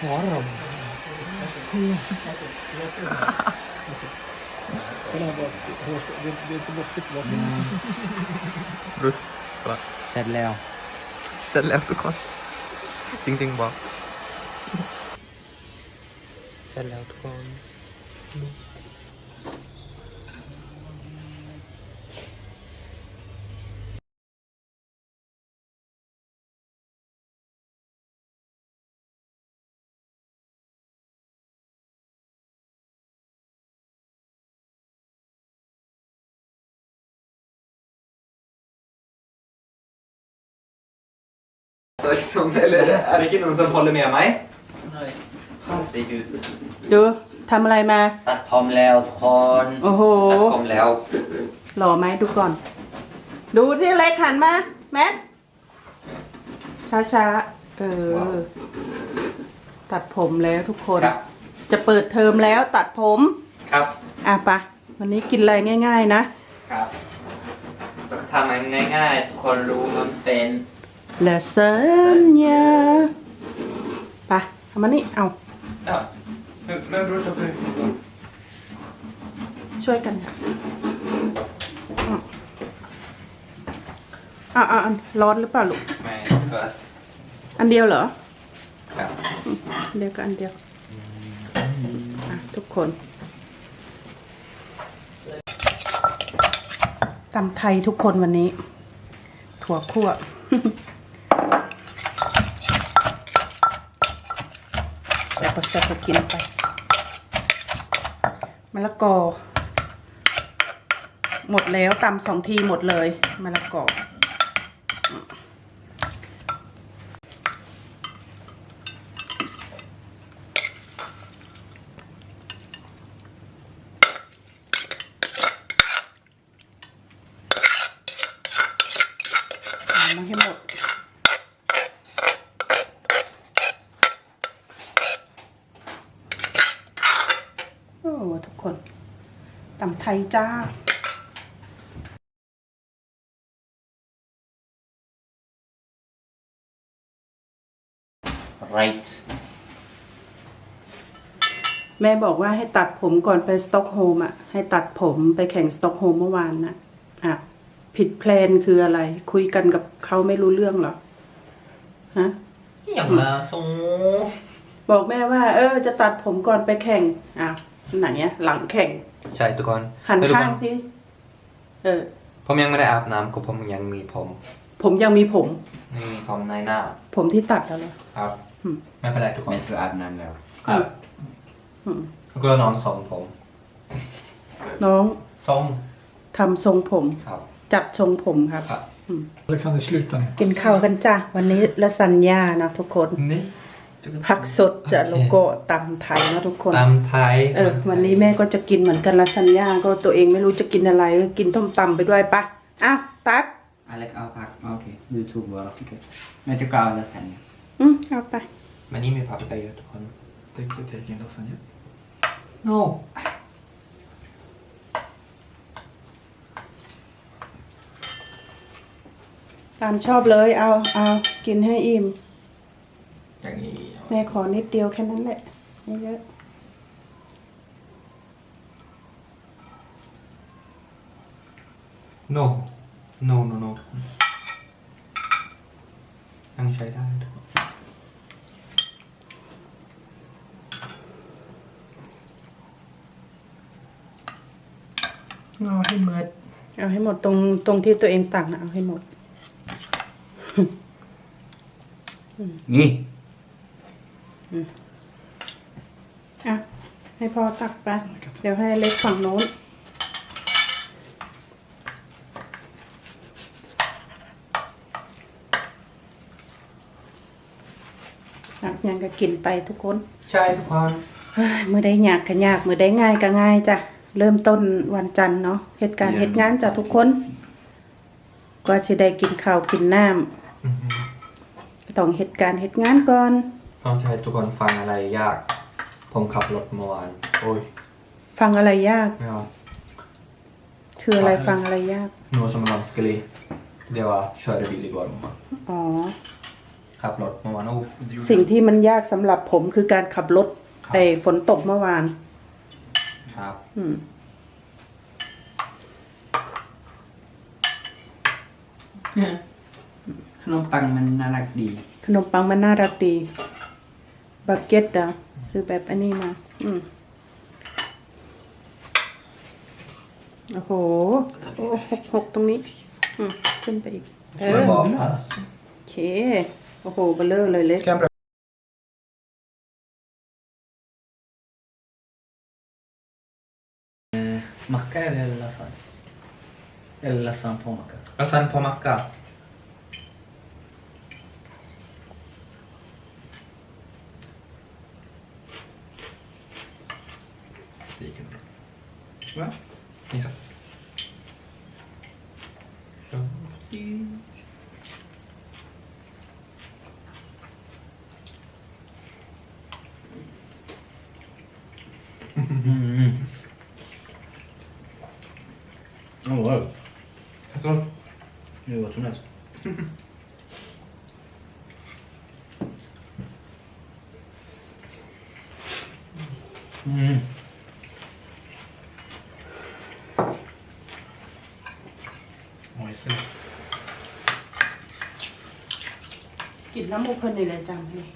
Svarar Kolla bak, hårstrå- det, det är inte lockigt bak. รู้ละเสร็จแล้ว เสร็จแล้วทุกคน จริง ๆ บอก เสร็จแล้วทุกคน Som, eller er det ikke noen som holder med meg? Herregud. ดูทำอะไรมา ตัดผมแล้วทุกคนโอ้โห ตัดผมแล้วหล่อไหมดูก่อน ดูที่เล็กหันมา แมทช้าช้าๆเออ ตัดผมแล้วทุกคน ครับจะเปิดเทอมแล้วตัดผม ครับอะปะวันนี้กินอะไรง่าย ๆ นะ ครับทำมันง่ายๆทุกคนรู้มันเป็น ลาซานญ่าไปะเอามานี่เอาเอ้าไม่ไม่รู้จะเป็นช่วยกันอะอะอะร้อนหรือเปล่าลูกไม่ก็อันเดียวเหรอครับอันเดียวก็อันเดียวอะทุกคนตำไทยทุกคนวันนี้ ถั่วคั่ว แซ่บก็แซ่บก็กินไปมะละกอ หมดแล้วตำสองทีหมดเลยมะละกอ เอามาให้หมด โอ้ทุกคนตำไทย จ้าไรแม่บอกว่าให้ตัดผมก่อนไปสต็อกโฮล์มอะ ให้ตัดผมไปแข่งสต็อกโฮล์มเมื่อวานนะอะผิดแพลนคืออะไร คุยกันกับเขาไม่รู้เรื่องเหรอฮะอย่างละสูบอกแม่ว่า เออ จะตัดผมก่อนไปแข่งอะ ไหนอะหลังแข่งใช่ทุกคนหันแล้วทุกข้างคนที่ เออ ผมยังไม่ได้อาบน้ำก็ผมยังมีผม ผมยังมีผมยังมีผมในหน้า ผมที่ตัดแล้วเหรอครับอืมไม่เป็นไรทุกคนแม่คืออาบน้ำแล้วครับอืมแล้วก็น้องทรงผม น้องทรงทำทรงผมครับ จัดทรงผมครับครับ Alexander, sluta nu. กินข้าวกันจ้ะวันนี้ละสัญญานะทุกคนนี่ ผักสดจะโลโก้ตำไทยนะทุกคนตามไทยเออวันนี้แม่ก็จะกินเหมือนกันละสัญญาก็ตัวเองไม่รู้จะกินอะไรก็กินต้มตำไปด้วยปะอ้าวตัดอเล็กเอาพักโอเคยูทูบบอกโอเคแม่จะกล่าวแล้วสันเนี่ยอืมเอาไปวันนี้มีผักไปเยอะทุกคน Tänk jag take in lasagne. no ตามชอบเลยเอาเอากินให้อิ่มอย่างนี้ แม่ขอนิดเดียวแค่นั้นแหละไม่เยอะ no no no no ยังใช้ได้ทุกคนเอาให้หมด เอาให้หมดตรงตรงที่ตัวเองตักนะเอาให้หมด นี่ อะ ให้พ่อตักไป เดี๋ยวให้เล็กฝั่งโน้นอะยังก็กินไปทุกคน ใช่ทุกคนเฮ้ยมือได้ยากก็ยาก มือได้ง่ายก็ง่ายจ้ะ เริ่มต้นวันจันทร์เนาะเหตุการณ์เหตุงานจ้ะทุกคนกว่าจะได้กินข้าวกินน้อือฮึำก็ต้องเหตุการณ์เหตุงานก่อน ต้องใช้ทุกคนฟังอะไรยาก ผมขับรถเมื่อวานโอ้ยฟังอะไรยาก ไม่เอาคคืออะไรฟังอะไรยาก Något som man skulle... Det var köra bil igår mamma. อ๋อขับรถเมื่อวานโอ้สิ่งที่มันยากสำหรับผมคือการขับรถครับ ไอ้ฝนตกเมื่อวานครับอืม ขนมปังมันน่ารักดี ขนมปังมันน่ารักดี บักเก็ตอะซื้อแบบอันนี้มา อืม โอ้โห โอ้หกหกตรงนี้ อืม ขึ้นไปอีก เอ Så อ det var... โอเค โอ้โหเบลเลอร์เลยเล็ก Ska jag pröva? Macka eller lasagne? Eller lasagne på macka? Lasagne på macka. Det gick inte bra. Va? Gissa. Oh, wow. Alltså, Det är gott som helst. Mm. โอ้ยเส้น กินน้ำมูกเพิ่นนี่เลยจังเลย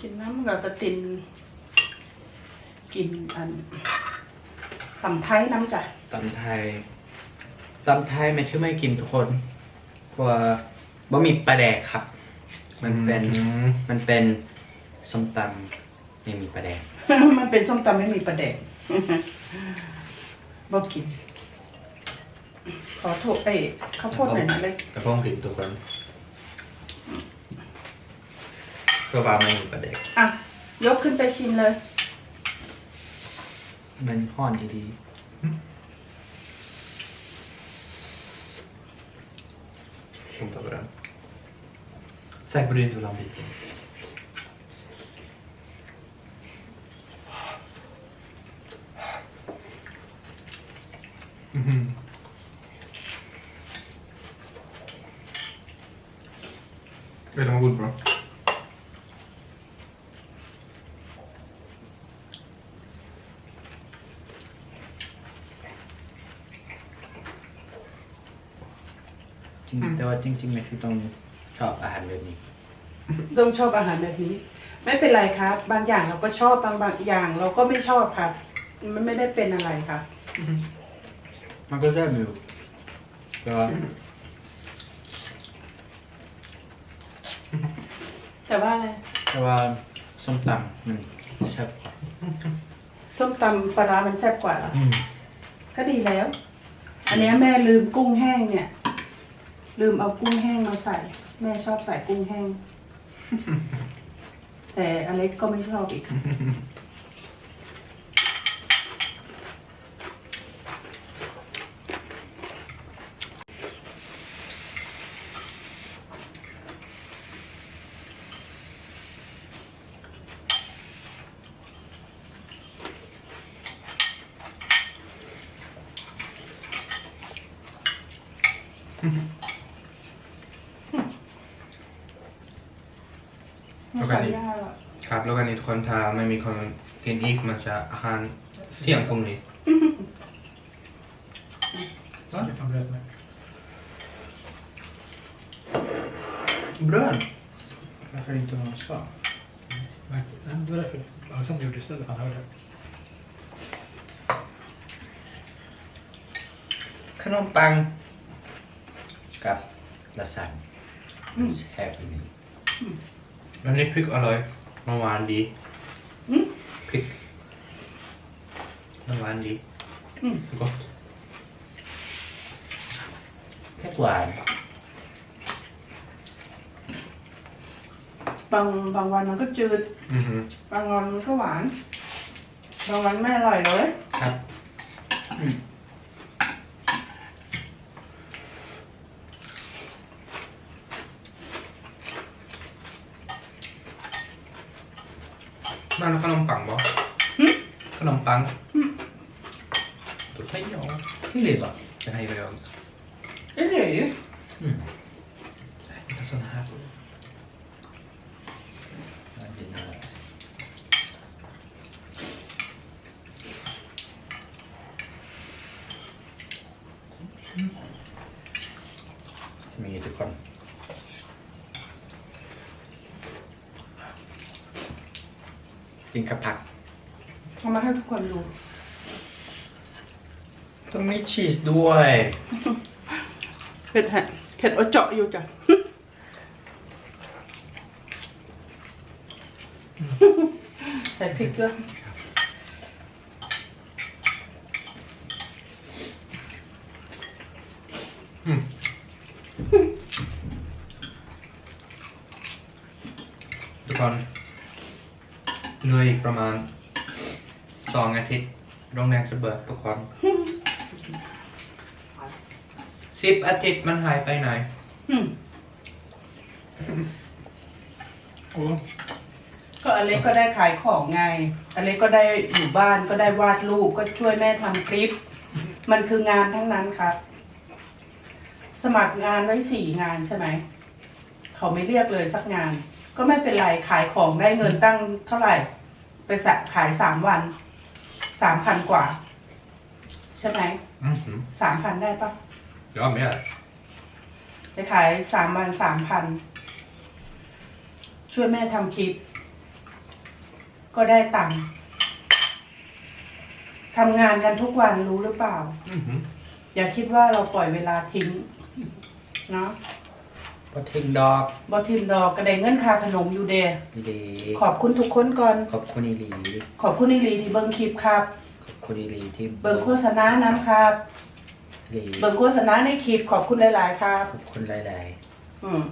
กินน้ำกับกระติน กินอันตำไทยน้ำจ้ะตำไทยตำไทยไม่ชื่อไม่กินทุกคนเพราะว่าบ่มีปลาแดกครับ มันเป็นอืม มันเป็นส้มตำไม่มีปลาแดก มันเป็นส้มตำไม่มีประเด็กบอกกิน ขอโทษเอ้ข้าวโพดหน่อยนะเลยกระพ้องติดตัวกันก็วางมันอยู่กับเด็ก อะ ยกขึ้นไปชิมเลย มันห่อนดีๆผมตัวกันแซกบริเวณดูลำดี Vet du vad god bra? จริงแต่ว่าจริงๆไม่คือต้องชอบอาหารแบบนี้ ต้องชอบอาหารแบบนี้ ไม่เป็นไรครับ บางอย่างเราก็ชอบบางบางอย่าง เราก็ไม่ชอบค่ะมันไม่ได้เป็นอะไรค่ะ มันก็ได้มิวก็ แต่ว่าอะไร แต่ว่าส้มตำมันแซ่บกว่าส้มตำปลาร้ามันแซ่บกว่าเหรออืมก็ดีแล้ว อันเนี้ยแม่ลืมกุ้งแห้งเนี่ย ลืมเอากุ้งแห้งมาใส่ แม่ชอบใส่กุ้งแห้ง แต่อเล็กก็ไม่ชอบอีก ไม่ใส่ยากหรอกครับ แล้วก็นี่ทุกคนถ้าไม่มีคนกินอีกมันจะอาหารเที่ยงพรุ่งนี้ Skaffa bröd med. Bröd? Varför inte ha så? Nej, det var därför Alexander gjorde det istället, för han hörde. ขนมปังกั บลาซานแซ่บอีกหนึ่งอันนี้พริกอร่อยมันหวานดีอืม พริกมันหวานดีอืมกอเผ็ดหวาน บางบางวันมันก็จืด อือหือ บางวันมันก็หวาน บางวันไม่อร่อยเลยครับ อืม บ้านเราขนมปังบ่หึ ขนมปัง Då tar jag. ที่เหลือบ่จะให้ไปเอา Det är det ju. อืมเป็น sån här Ja, det är nice. มีทุกคน กินกับผัก เอามาให้ทุกคนดู ต้องมีชีสด้วย เผ็ดแฮะเผ็ดเอาเจาะอยู่จ้ะ ใส่พริกด้วยทุกคน เหนื่อยอีกประมาณสองอาทิตย์โรงแรมจะเบิกทุกคนสิบอาทิตย์มันหายไปไหน อืม Och ก็อเล็กก็ได้ขายของไง อเล็กก็ได้อยู่บ้านก็ได้วาดรูปก็ช่วยแม่ทำคลิป มันคืองานทั้งนั้นครับ สมัครงานไว้สี่งานใช่ไหม เขาไม่เรียกเลยสักงาน ก็ไม่เป็นไรขายของได้เงินตั้งเท่าไหร่ ไปสักขายสามวันสามพันกว่า ใช่ไหมอือหือสามพันได้ปะยอมไหมอะไปขายสามวันสามพันช่วยแม่ทำคลิป ก็ได้ตังค์ทำงานกันทุกวันรู้หรือเปล่า อือหืออย่าคิดว่าเราปล่อยเวลาทิ้งเนาะ พอทิ้งดอกบอทิมดอกกระไดเงินค่าขนมอยู่เดอีหลีขอบคุณทุกคนก่อน ขอบคุณอีหลีขอบคุณอีหลีที่เบิ่งคลิปครับ ขอบคุณอีหลีที่เบิ่งโฆษณาน้ำครับ อีหลีเบิ่งโฆษณาในคลิปขอบคุณหลาย ๆ ครับ ขอบคุณหลายอืม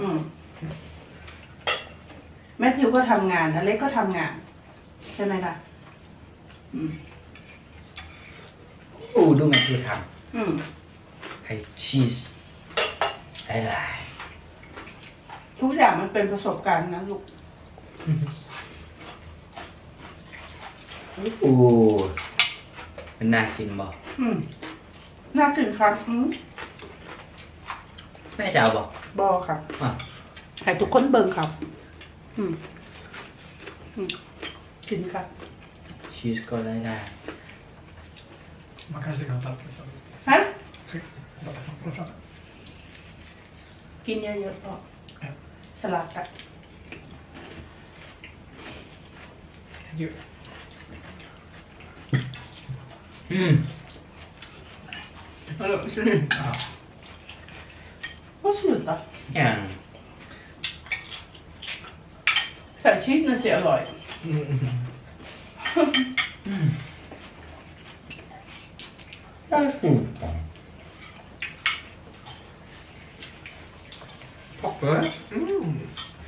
อืมแมทธิวก็ทำงานอเล็กก็ทำงาน ใช่ไหมล่ะ อืม ๆอู้ดูแม่คือทอืมำให้ชีส หลายทุกอย่างมันเป็นประสบการณ์นะลูกๆอู้มันน่ากินบ่อืมน่ากินครับอืมแม่จะเอาบ่บอครับอะให้ทุกคนเบิ่งครับ อืมอืมกินครับ ชีสก็ได้ได้ man kanske kan ta på sig. ฮะ Bara kolla fram. กินเยอะๆพอสลัดกับ Thank you. อืม Ja. Vad sluta. อย่างใส่ชีส น่ะเสียอร่อย ได้สูตรพอกเลยอืม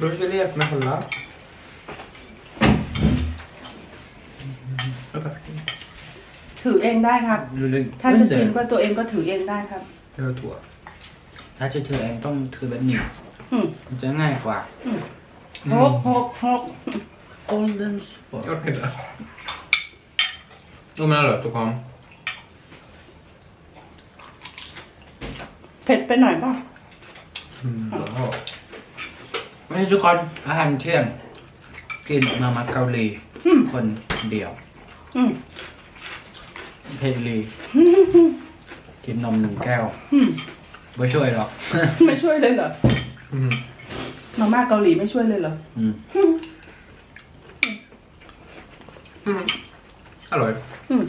Då ska jag leka med hålla. Jag tar skin. ถือเองได้ครับ Du lägger ถ้าจะชิมก็ตัวเองก็ถือเองได้ครับ Jag har två. ถ้าจะถือเองต้องถือแบบนี้อืมมันจะง่ายกว่าอืมหกหกหก Ålderns sport. Jag orkar inte. Jo men hallå, då kom. เผ็ดไปหน่อยป่ะ Mm, jaha. วันนี้ทุกคนอาหารเที่ยง กินมามาเกาหลี อืม คนเดียว อืม เพชรลีกินนมหนึ่งแก้วอืมไม่ช่วยหรอกไม่ช่วยเลยเหรออืมมาม่าเกาหลีไม่ช่วยเลยเหรออืมอืมอืมอร่อย อืม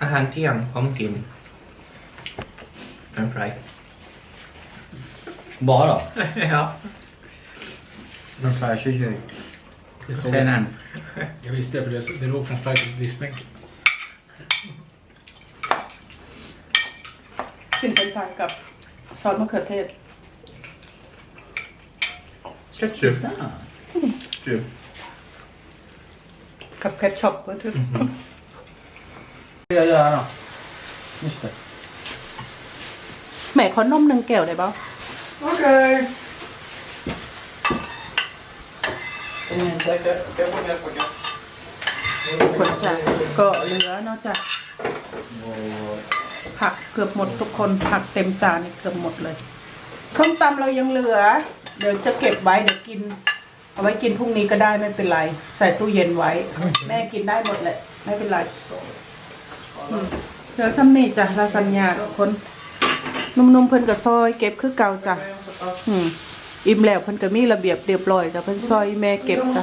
อาหารเที่ยงผมกินน้ำฟรายบอสเหรอ ja น้ำฟรายเฉย Det är ๆ så. แค่นั้น Jag visste det, för det, det låg framför allt i diskbänken. กินเป็นไทยกับซอสมะเขือเทศ Ketchup. Ah. Ketchup. กับแคชช็อปก็ถือ Ska jag göra då? Just det. แหม่ขอนมหนึ่งแก้วได้ ป่า Okej. คนจ้ะก็เหลือเนาะจ้ะผักเกือบหมดทุกคนผักเต็มจานนี่เกือบหมดเลยส้มตำเรายังเหลือ เดี๋ยวจะเก็บไว้เดี๋ยวกิน เอาไว้กินพรุ่งนี้ก็ได้ไม่เป็นไร ใส่ตู้เย็นไว้ แม่กินได้หมดแหละไม่เป็นไรเดี๋ยวทำนี่จ้ะลาซานญ่าคนนุ่มๆเพิ่นกับซอย เก็บคือเก่าจ้ะอืม อิ่มแล้วเพิ่นก็มีระเบียบเรียบร้อยจ้ะเพิ่นซอยแม่เก็บจ้ะ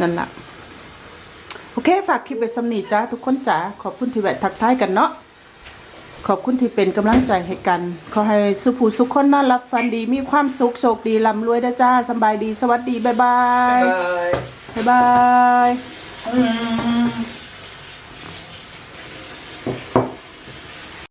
นั่นล่ะโอเคฝากคลิปไว้สำนีจ้าทุกคนจ๋าขอบคุณที่แวะทักทายกันเนาะขอบคุณที่เป็นกำลังใจให้กัน ขอให้สุภูสุขคนน่ารักฟันดีมีความสุขโชคดีร่ำรวยนะจ้าสบายดีสวัสดี บ๊ายบาย บ๊ายบาย